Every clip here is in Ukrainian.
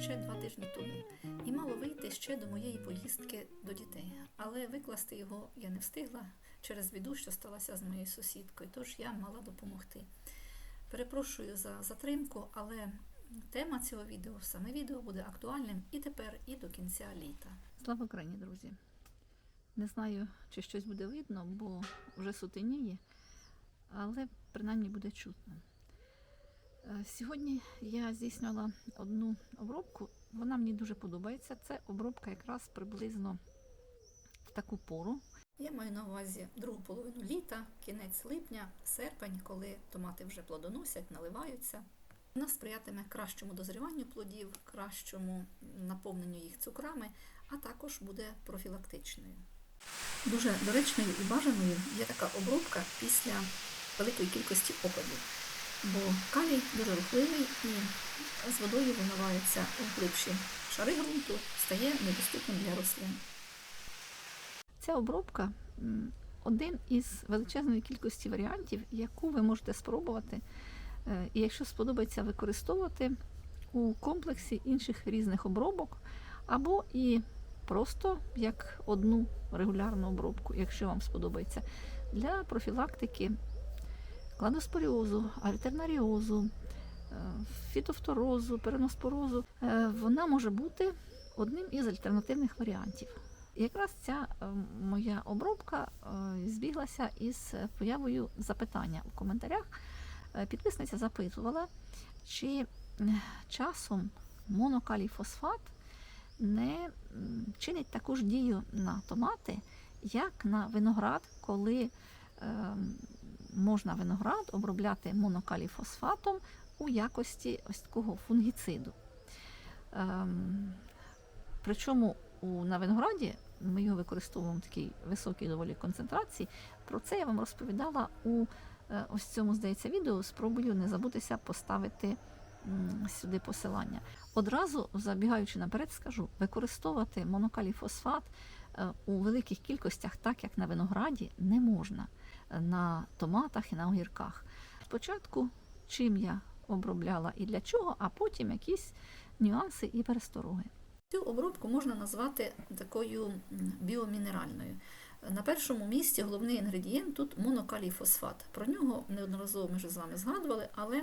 ще два тижні тому і мало вийти ще до моєї поїздки до дітей. Але викласти його я не встигла через біду, що сталася з моєю сусідкою, тож я мала допомогти. Перепрошую за затримку, але тема цього відео, саме відео буде актуальним і тепер, і до кінця літа. Слава Україні, друзі! Не знаю, чи щось буде видно, бо вже сутеніє, але принаймні буде чутно. Е, Сьогодні я здійснювала одну обробку. Вона мені дуже подобається. Це обробка якраз приблизно в таку пору. Я маю на увазі другу половину літа, кінець липня, серпень, коли томати вже плодоносять, наливаються. Вона сприятиме кращому дозріванню плодів, кращому наповненню їх цукрами, а також буде профілактичною. Дуже доречною і бажаною є така обробка після великої кількості опадів бо калій дуже рухливий і з водою вимивається у глибші шари ґрунту, стає недоступним для рослин. Ця обробка один із величезної кількості варіантів, яку ви можете спробувати, е, і якщо сподобається використовувати у комплексі інших різних обробок, або і просто як одну регулярну обробку, якщо вам сподобається, для профілактики кладоспоріозу, альтернаріозу, е, фітофторозу, переноспорозу, е, вона може бути одним із альтернативних варіантів. І якраз ця е, моя обробка збіглася із появою запитання у коментарях. Підписниця запитувала, чи часом монокаліфосфат не чинить таку ж дію на томати, як на виноград, коли ем, можна виноград обробляти монокаліфосфатом у якості ось такого фунгіциду. Ем, причому у, на винограді ми його використовуємо в такій високій доволі концентрації. Про це я вам розповідала у е, ось цьому, здається, відео. Спробую не забутися поставити сюди посилання. Одразу, забігаючи наперед, скажу, використовувати монокаліфосфат е, у великих кількостях, так як на винограді, не можна на томатах і на огірках. Спочатку чим я обробляла і для чого, а потім якісь нюанси і перестороги. Цю обробку можна назвати такою біомінеральною. На першому місці головний інгредієнт тут монокаліфосфат. Про нього неодноразово ми вже з вами згадували, але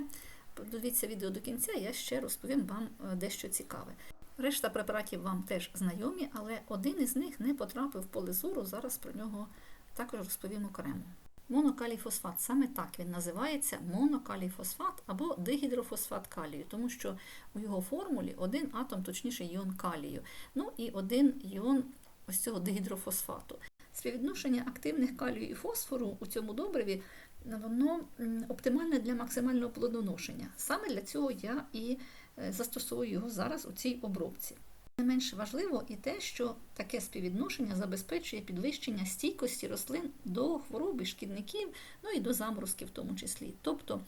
дивіться відео до кінця, я ще розповім вам дещо цікаве. Решта препаратів вам теж знайомі, але один із них не потрапив в поле зору, зараз про нього також розповім окремо. Монокаліфосфат, саме так він називається монокаліфосфат або дигідрофосфат калію, тому що у його формулі один атом, точніше іон калію, ну і один іон ось цього дигідрофосфату. Співвідношення активних калію і фосфору у цьому добриві воно оптимальне для максимального плодоношення. Саме для цього я і е, застосовую його зараз у цій обробці. Не менш важливо і те, що таке співвідношення забезпечує підвищення стійкості рослин до хвороби, шкідників, ну і до заморозків в тому числі. Тобто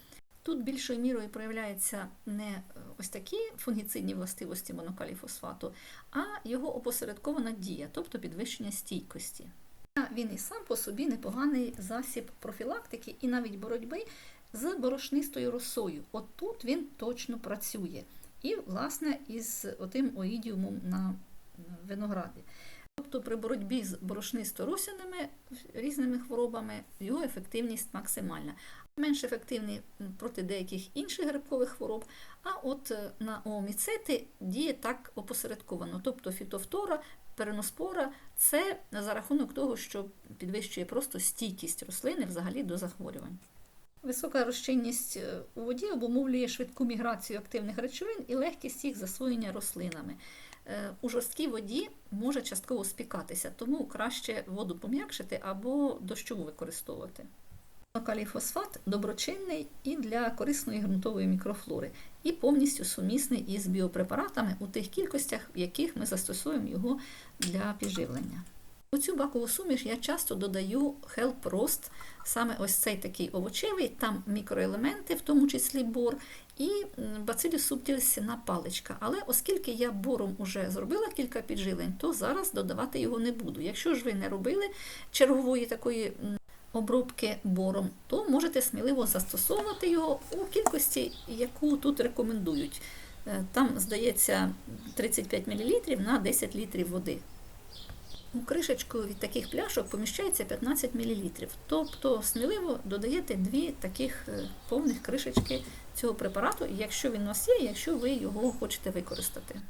тут більшою мірою проявляються не е, ось такі фунгіцидні властивості монокаліфосфату, а його опосередкована дія, тобто підвищення стійкості. Він і сам по собі непоганий засіб профілактики і навіть боротьби з борошнистою росою. От тут він точно працює. І, власне, із отим оїдіумом на винограді. Тобто при боротьбі з борошнисто-росяними різними хворобами його ефективність максимальна. Менш ефективний проти деяких інших грибкових хвороб, а от на ооміцети діє так опосередковано. Тобто фітофтора, переноспора це за рахунок того, що підвищує просто стійкість рослини взагалі до захворювань. Висока розчинність у воді обумовлює швидку міграцію активних речовин і легкість їх засвоєння рослинами. У жорсткій воді може частково спікатися, тому краще воду пом'якшити або дощову використовувати. Каліфосфат доброчинний і для корисної ґрунтової мікрофлори, і повністю сумісний із біопрепаратами у тих кількостях, в яких ми застосуємо його для підживлення. У цю бакову суміш я часто додаю Rost, саме ось цей такий овочевий, там мікроелементи, в тому числі бор, і Bacillus subtilis паличка. Але оскільки я бором вже зробила кілька піджилень, то зараз додавати його не буду. Якщо ж ви не робили чергової такої обробки бором, то можете сміливо застосовувати його у кількості, яку тут рекомендують. Е, Там, здається, 35 мл на 10 літрів води. У кришечку від таких пляшок поміщається 15 мл. Тобто сміливо додаєте дві таких е, повних кришечки цього препарату, якщо він у вас є, якщо ви його хочете використати.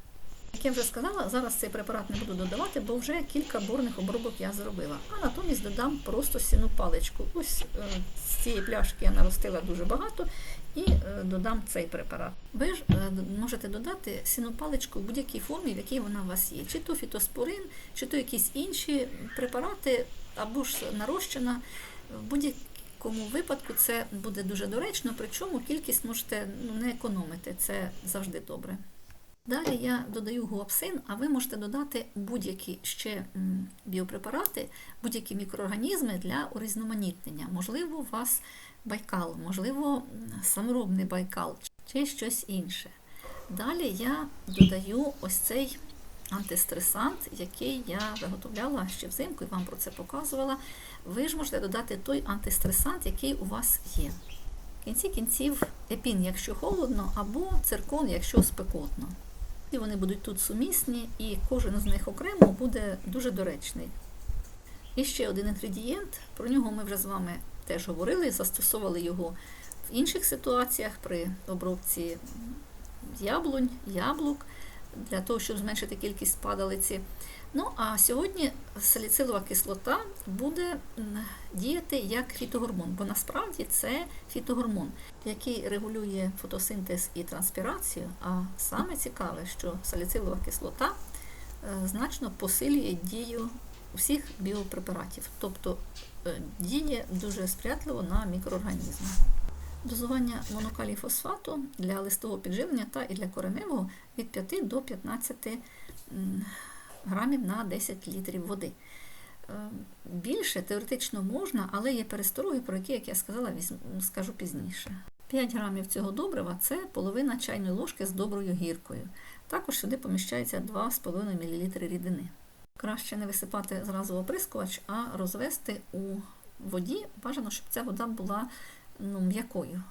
Як я вже сказала, зараз цей препарат не буду додавати, бо вже кілька борних обробок я зробила. А натомість додам просто сіну паличку. Ось е, з цієї пляшки я наростила дуже багато і е, додам цей препарат. Ви ж е, можете додати сіну паличку в будь-якій формі, в якій вона у вас є. Чи то фітоспорин, чи то якісь інші препарати, або ж нарощена. В будь-якому випадку це буде дуже доречно, причому кількість можете ну, не економити, це завжди добре. Далі я додаю гуапсин, а ви можете додати будь-які ще біопрепарати, будь-які мікроорганізми для урізноманітнення. Можливо, у вас байкал, можливо, саморобний байкал чи щось інше. Далі я додаю ось цей антистресант, який я виготовляла ще взимку і вам про це показувала. Ви ж можете додати той антистресант, який у вас є. В кінці кінців епін, якщо холодно, або циркон, якщо спекотно. І вони будуть тут сумісні, і кожен з них окремо буде дуже доречний. І ще один інгредієнт, про нього ми вже з вами теж говорили, застосовували його в інших ситуаціях при обробці яблунь, яблук, для того, щоб зменшити кількість падалиці. Ну, а сьогодні саліцилова кислота буде діяти як фітогормон, бо насправді це фітогормон, який регулює фотосинтез і транспірацію. А саме цікаве, що саліцилова кислота е, значно посилює дію всіх біопрепаратів, тобто е, діє дуже сприятливо на мікроорганізми. Дозування монокалій фосфату для листового підживлення та і для кореневого від 5 до 15 м, грамів на 10 літрів води. Е, Більше теоретично можна, але є перестороги, про які, як я сказала, скажу пізніше. 5 грамів цього добрива це половина чайної ложки з доброю гіркою. Також сюди поміщається 2,5 мл рідини. Краще не висипати зразу в оприскувач, а розвести у воді. Бажано, щоб ця вода була ну, м'якою,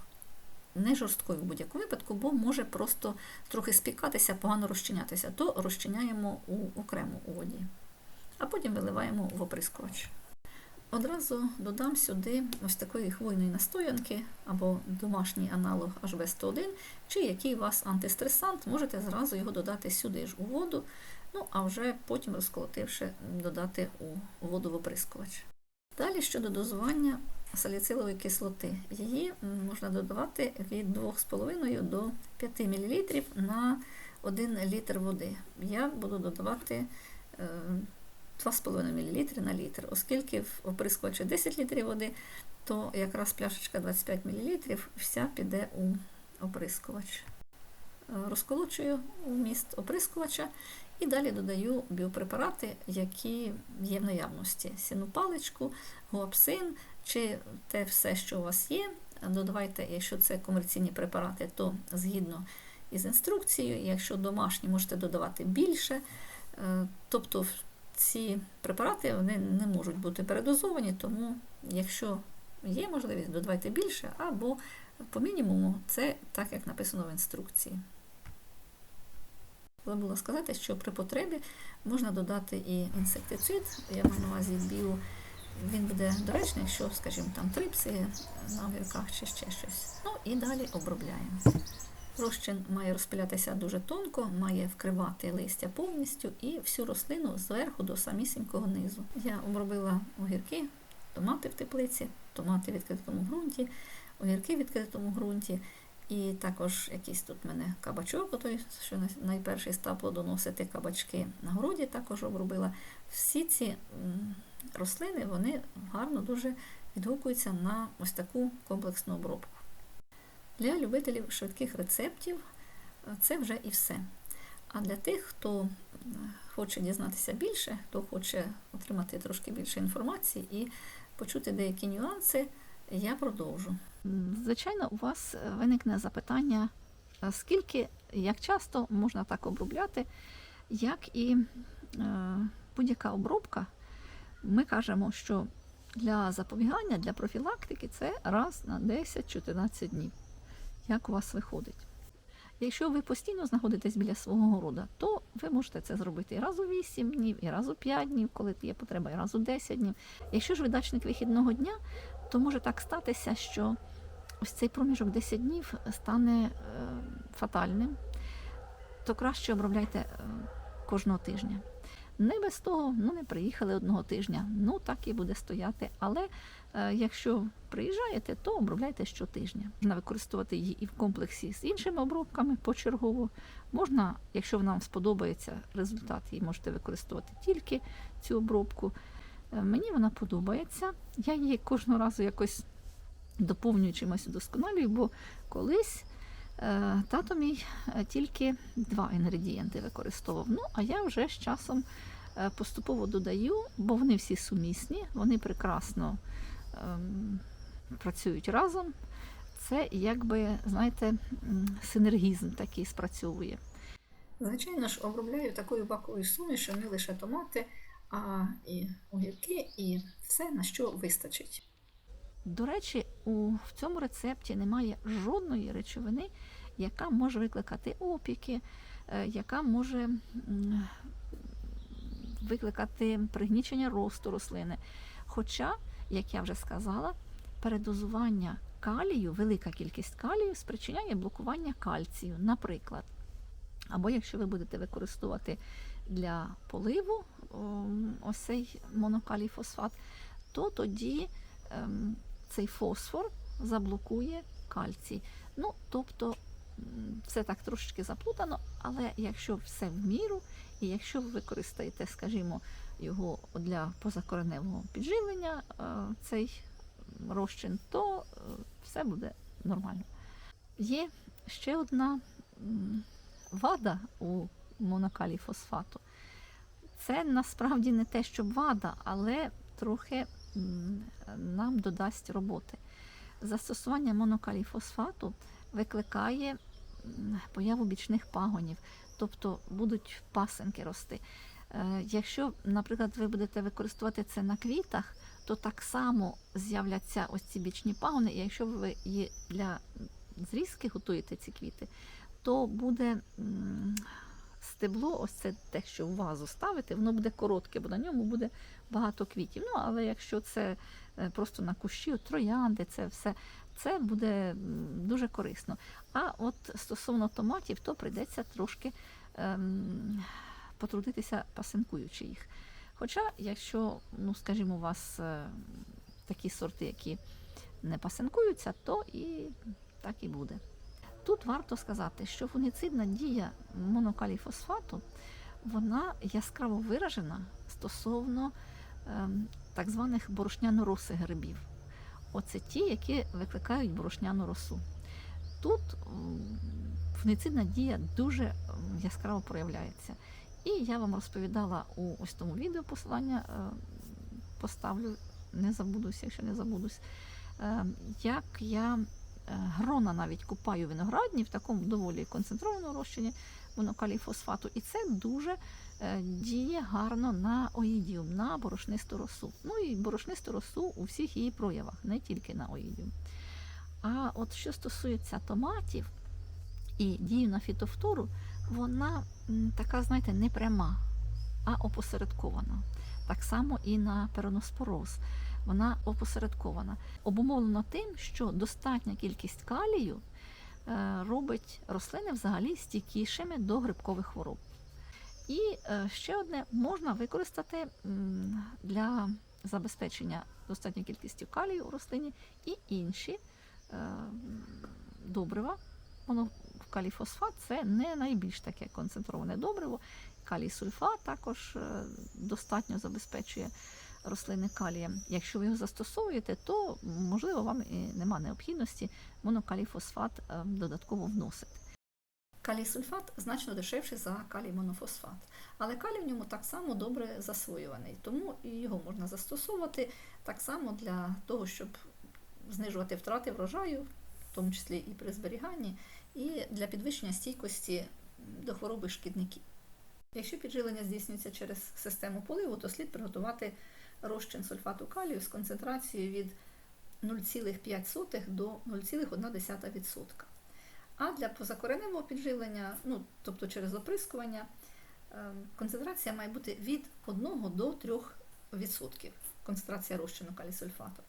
не жорсткою в будь-якому випадку, бо може просто трохи спікатися, погано розчинятися, то розчиняємо у, окремо у воді, а потім виливаємо в оприскувач. Одразу додам сюди ось такої хвойної настоянки або домашній аналог HB101, чи який у вас антистресант, можете зразу його додати сюди ж у воду, ну а вже потім розколотивши, додати у воду в оприскувач. Далі щодо дозування саліцилової кислоти. Її можна додавати від 2,5 до 5 мл на 1 літр води. Я буду додавати е, 2,5 мл на літр. Оскільки в оприскувачі 10 літрів води, то якраз пляшечка 25 мл вся піде у оприскувач. Е, Розколочую вміст оприскувача і далі додаю біопрепарати, які є в наявності. Сіну паличку, гуапсин чи те все, що у вас є. Додавайте, якщо це комерційні препарати, то згідно із інструкцією. Якщо домашні, можете додавати більше. Е, Тобто ці препарати вони не можуть бути передозовані, тому якщо є можливість, додавайте більше, або по мінімуму це так, як написано в інструкції. Забула сказати, що при потребі можна додати і інсектицид, я маю на увазі біо. Він буде доречний, якщо, скажімо, там трипси на огірках чи ще щось. Ну і далі обробляємо. Розчин має розпилятися дуже тонко, має вкривати листя повністю і всю рослину зверху до самісінького низу. Я обробила огірки, томати в теплиці, томати в відкритому ґрунті, огірки в відкритому ґрунті. І також якийсь тут в мене кабачок, той, що найперший став плодоносити кабачки на городі, також обробила. Всі ці рослини вони гарно дуже відгукуються на ось таку комплексну обробку. Для любителів швидких рецептів е, це вже і все. А для тих, хто хоче дізнатися більше, хто хоче отримати трошки більше інформації і почути деякі нюанси, я продовжу. Звичайно, у вас е, виникне запитання, е, скільки, як часто можна так обробляти, як і е, будь-яка обробка. Ми кажемо, що для запобігання, для профілактики це раз на 10-14 днів. Як у вас виходить? Якщо ви постійно знаходитесь біля свого города, то ви можете це зробити і раз у 8 днів, і раз у 5 днів, коли є потреба, і раз у 10 днів. Якщо ж ви дачник вихідного дня, то може так статися, що ось цей проміжок 10 днів стане е, фатальним, то краще обробляйте е, кожного тижня. Не без того, ну не приїхали одного тижня, ну так і буде стояти. Але е, якщо приїжджаєте, то обробляйте щотижня. Можна використовувати її і в комплексі з іншими обробками почергово. Можна, якщо вам сподобається результат, її можете використовувати тільки цю обробку. Е, Мені вона подобається. Я її кожного разу якось доповнюю чимось удосконалюю, бо колись е, тато мій е, тільки два інгредієнти використовував. Ну, а я вже з часом е, поступово додаю, бо вони всі сумісні, вони прекрасно ем, працюють разом. Це якби, знаєте, синергізм такий спрацьовує. Звичайно ж, обробляю такою баковою сумішю не лише томати, а і огірки, і все, на що вистачить. До речі, у в цьому рецепті немає жодної речовини, яка може викликати опіки, е, яка може викликати пригнічення росту рослини. Хоча, як я вже сказала, передозування калію, велика кількість калію спричиняє блокування кальцію, наприклад. Або якщо ви будете використовувати для поливу ось цей монокалій фосфат, то тоді ем, цей фосфор заблокує кальцій. Ну, тобто, це так трошечки заплутано, але якщо все в міру, і якщо ви використаєте, скажімо, його для позакореневого підживлення, е, цей розчин, то е, все буде нормально. Є ще одна вада у монокалій фосфату. Це насправді не те, що вада, але трохи нам додасть роботи. Застосування монокалій фосфату викликає появу бічних пагонів, тобто будуть пасинки рости. Е, Якщо, наприклад, ви будете використовувати це на квітах, то так само з'являться ось ці бічні пагони. І якщо ви для зрізки готуєте ці квіти, то буде стебло, ось це те, що в вазу ставити, воно буде коротке, бо на ньому буде багато квітів. Ну, але якщо це е, просто на кущі, от троянди, це все, це буде дуже корисно. А от стосовно томатів, то прийдеться трошки ем, потрудитися пасинкуючи їх. Хоча, якщо, ну, скажімо, у вас е, такі сорти, які не пасинкуються, то і так і буде. Тут варто сказати, що фунгіцидна дія монокаліфосфату вона яскраво виражена стосовно ем, так званих борошняно-росих грибів. Оце ті, які викликають борошняну росу. Тут фунгіцидна дія дуже яскраво проявляється. І я вам розповідала у ось тому відео посилання е, поставлю, не забудусь, якщо не забудусь, е, як я грона навіть купаю виноградні в такому доволі концентрованому розчині монокалій фосфату. І це дуже е, діє гарно на оїдіум, на борошнисту росу. Ну і борошнисту росу у всіх її проявах, не тільки на оїдіум. А от що стосується томатів і дію на фітофтору, вона така, знаєте, не пряма, а опосередкована. Так само і на пероноспороз. Вона опосередкована. Обумовлено тим, що достатня кількість калію е, робить рослини взагалі стійкішими до грибкових хвороб. І е, ще одне можна використати для забезпечення достатньої кількості калію у рослині і інші е, добрива. Воно каліфосфат це не найбільш таке концентроване добриво. Калій-сульфат також е, достатньо забезпечує рослини калієм. Якщо ви його застосовуєте, то можливо вам і нема необхідності монокаліфосфат е, додатково вносити. Калій-сульфат значно дешевший за калій-монофосфат, але калій в ньому так само добре засвоюваний, тому і його можна застосовувати так само для того, щоб знижувати втрати врожаю, в тому числі і при зберіганні, і для підвищення стійкості до хвороби шкідників. Якщо підживлення здійснюється через систему поливу, то слід приготувати розчин сульфату калію з концентрацією від 0,5 до 0,1%. А для позакореневого підживлення, ну, тобто через оприскування, е, концентрація має бути від 1 до 3% концентрація розчину калісульфату.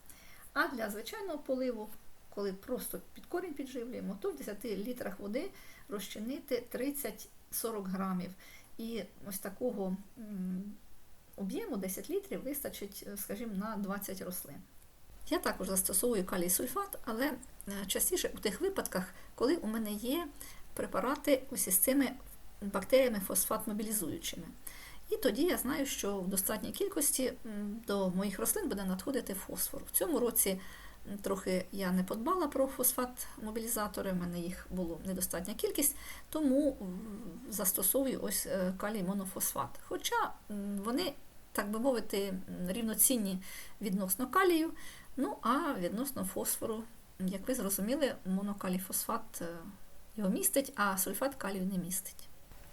А для звичайного поливу, коли просто під корінь підживлюємо, то в 10 літрах води розчинити 30-40 грамів. І ось такого об'єму 10 літрів вистачить, е, скажімо, на 20 рослин. Я також застосовую калій сульфат, але е, частіше у тих випадках, коли у мене є препарати ось із цими бактеріями фосфат-мобілізуючими. І тоді я знаю, що в достатній кількості до моїх рослин буде надходити фосфор. В цьому році трохи я не подбала про фосфат-мобілізатори, в мене їх було недостатня кількість, тому застосовую ось е, калій монофосфат. Хоча вони, так би мовити, рівноцінні відносно калію, ну а відносно фосфору, як ви зрозуміли, монокаліфосфат е, його містить, а сульфат калію не містить.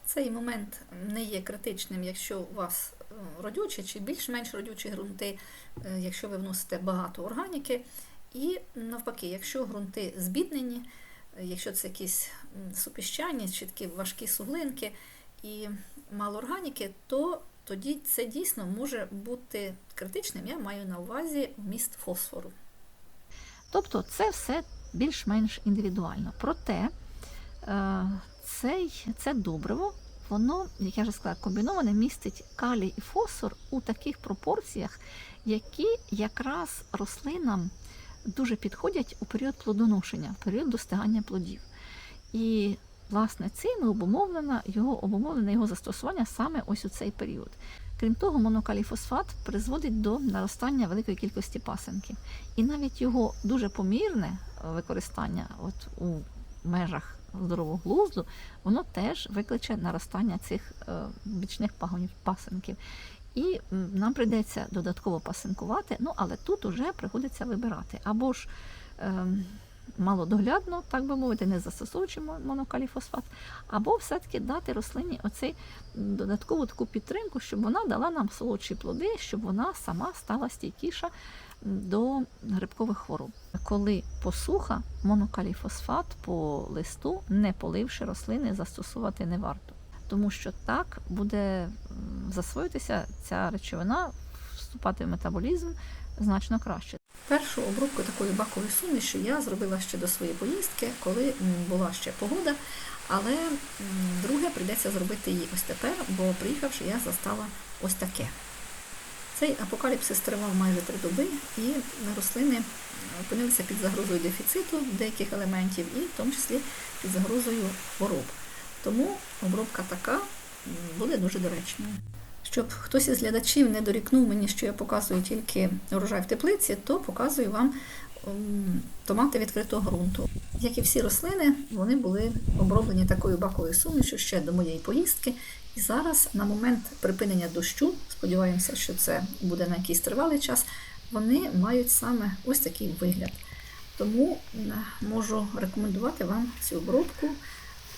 Цей момент не є критичним, якщо у вас е, родючі чи більш-менш родючі ґрунти, е, якщо ви вносите багато органіки. І навпаки, якщо ґрунти збіднені, якщо це якісь м, супіщані чи такі важкі суглинки і мало органіки, то тоді це дійсно може бути критичним. Я маю на увазі вміст фосфору. Тобто це все більш-менш індивідуально. Проте е, цей, це добриво, воно, як я вже сказала, комбіноване містить калій і фосфор у таких пропорціях, які якраз рослинам дуже підходять у період плодоношення, період достигання плодів. І власне цим і обумовлено його обумовлене його застосування саме ось у цей період. Крім того, монокаліфосфат призводить до наростання великої кількості пасенків. І навіть його дуже помірне е, використання от у межах здорового глузду, воно теж викличе наростання цих е, бічних пагонів пасенків. І нам прийдеться додатково пасинкувати, ну але тут уже приходиться вибирати. Або ж ем, малодоглядно, так би мовити, не застосовуючи мо- монокаліфосфат, або все-таки дати рослині оцей додаткову таку підтримку, щоб вона дала нам солодші плоди, щоб вона сама стала стійкіша до грибкових хвороб. Коли посуха, монокаліфосфат по листу, не поливши рослини, застосувати не варто. Тому що так буде засвоїтися ця речовина, вступати в метаболізм значно краще. Першу обробку такої бакової суміші я зробила ще до своєї поїздки, коли була ще погода. Але друге прийдеться зробити її ось тепер, бо приїхавши, я застала ось таке. Цей апокаліпсис тривав майже три доби, і рослини опинилися під загрозою дефіциту деяких елементів, і в тому числі під загрозою хвороб. Тому обробка така буде дуже доречною. Щоб хтось із глядачів не дорікнув мені, що я показую тільки урожай в теплиці, то показую вам томати відкритого ґрунту. Як і всі рослини, вони були оброблені такою баковою сумішю ще до моєї поїздки. І зараз, на момент припинення дощу, сподіваємося, що це буде на якийсь тривалий час, вони мають саме ось такий вигляд. Тому можу рекомендувати вам цю обробку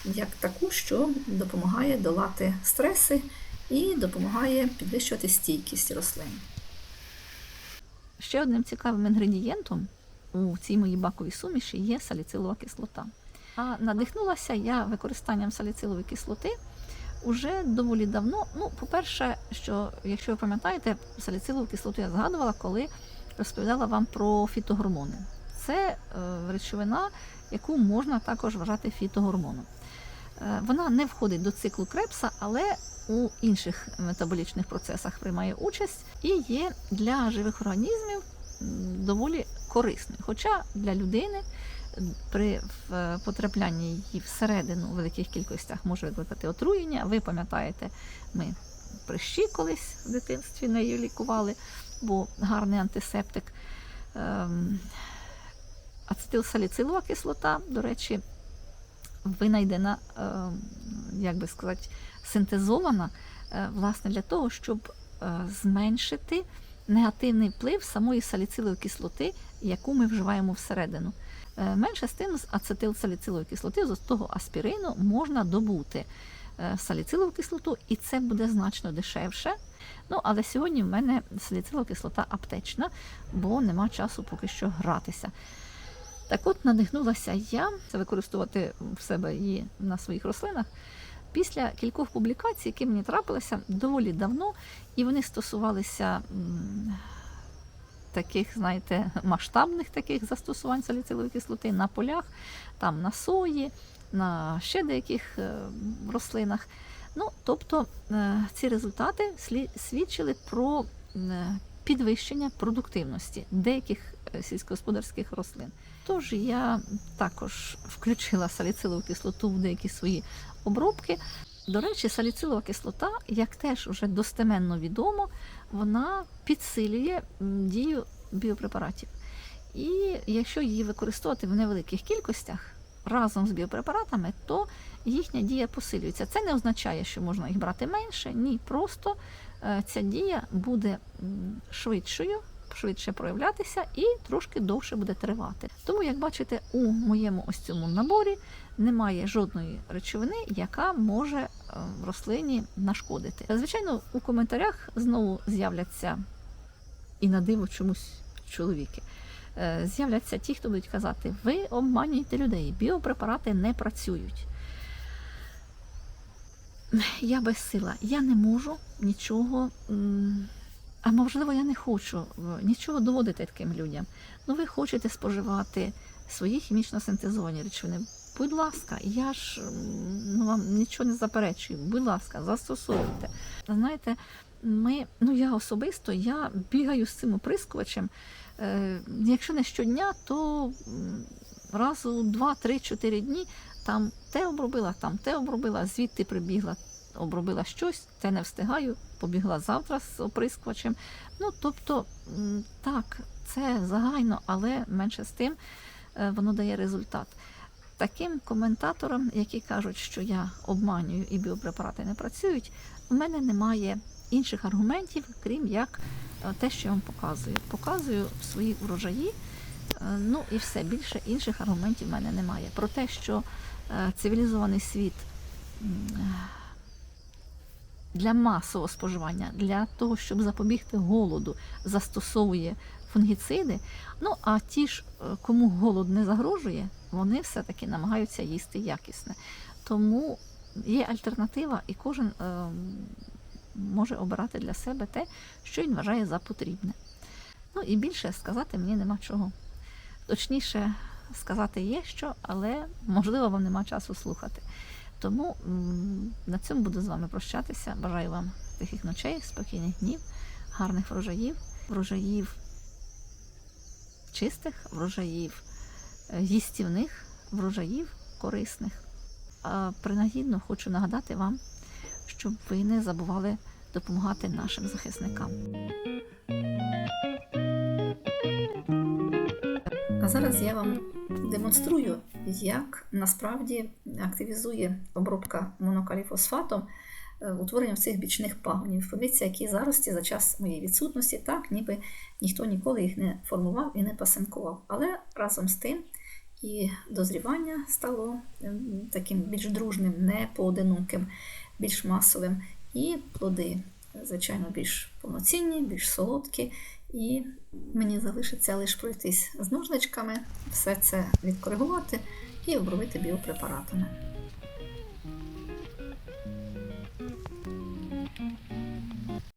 як таку, що допомагає долати стреси і допомагає підвищувати стійкість рослин. Ще одним цікавим інгредієнтом у цій моїй баковій суміші є саліцилова кислота. А надихнулася я використанням саліцилової кислоти уже доволі давно. Ну, по-перше, що якщо ви пам'ятаєте, саліцилову кислоту я згадувала, коли розповідала вам про фітогормони. Це е, речовина, яку можна також вважати фітогормоном. Е, Вона не входить до циклу Крепса, але у інших метаболічних процесах приймає участь і є для живих організмів доволі корисною. Хоча для людини при потраплянні її всередину у великих кількостях може викликати отруєння. Ви пам'ятаєте, ми прищі колись в дитинстві нею лікували, бо гарний антисептик. Ем, Ацетилсаліцилова кислота, до речі, винайдена, ем, як би сказати, синтезована е, власне для того, щоб е, зменшити негативний вплив самої саліцилової кислоти, яку ми вживаємо всередину. Е, Менше з тим, з ацетилсаліцилової кислоти, з того аспірину можна добути саліцилову кислоту, і це буде значно дешевше. Ну, але сьогодні в мене саліцилова кислота аптечна, бо нема часу поки що гратися. Так от надихнулася я це використовувати в себе і на своїх рослинах після кількох публікацій, які мені трапилися доволі давно, і вони стосувалися таких, знаєте, масштабних таких застосувань саліцилової кислоти на полях, там на сої, на ще деяких е, рослинах. Ну, тобто е, ці результати свідчили про е, підвищення продуктивності деяких е, сільськогосподарських рослин. Тож я також включила саліцилову кислоту в деякі свої обробки. До речі, саліцилова кислота, як теж вже достеменно відомо, вона підсилює дію біопрепаратів. І якщо її використовувати в невеликих кількостях разом з біопрепаратами, то їхня дія посилюється. Це не означає, що можна їх брати менше. Ні, просто ця дія буде швидшою, швидше проявлятися і трошки довше буде тривати. Тому, як бачите, у моєму ось цьому наборі немає жодної речовини, яка може е, рослині нашкодити. Звичайно, у коментарях знову з'являться і на диво чомусь чоловіки. Е, З'являться ті, хто будуть казати, ви обманюєте людей, біопрепарати не працюють. Я безсила, я не можу нічого, а можливо, я не хочу е, нічого доводити таким людям. Ну, ви хочете споживати свої хімічно синтезовані речовини. Будь ласка, я ж ну, вам нічого не заперечую. Будь ласка, застосовуйте. Знаєте, ми, ну я особисто я бігаю з цим оприскувачем. Е, якщо не щодня, то раз у 2-3-4 дні там те обробила, там те обробила, звідти прибігла, обробила щось, те не встигаю, побігла завтра з оприскувачем. Ну, тобто, так, це загально, але менше з тим е, воно дає результат. Таким коментаторам, які кажуть, що я обманюю і біопрепарати не працюють, у мене немає інших аргументів, крім як е, те, що я вам показую. Показую свої врожаї. е, Ну і все більше інших аргументів в мене немає. Про те, що цивілізований світ для масового споживання, для того, щоб запобігти голоду, застосовує фунгіциди. Ну а ті ж, е, кому голод не загрожує, вони все-таки намагаються їсти якісне. Тому є альтернатива, і кожен е, може обирати для себе те, що він вважає за потрібне. Ну і більше сказати мені нема чого. Точніше, сказати є що, але можливо вам нема часу слухати. Тому на цьому буду з вами прощатися. Бажаю вам тихих ночей, спокійних днів, гарних врожаїв, врожаїв чистих, врожаїв е, їстівних, врожаїв корисних. А принагідно хочу нагадати вам, щоб ви не забували допомагати нашим захисникам. А зараз я вам демонструю, як насправді активізує обробка монокаліфосфатом е, утворення цих бічних пагонів. Подивіться, які зарості за час моєї відсутності, так, ніби ніхто ніколи їх не формував і не пасинкував. Але разом з тим і дозрівання стало ем, таким більш дружним, не поодиноким, більш масовим, і плоди, звичайно, більш повноцінні, більш солодкі. І мені залишиться лише пройтись з ножничками, все це відкоригувати і обробити біопрепаратами.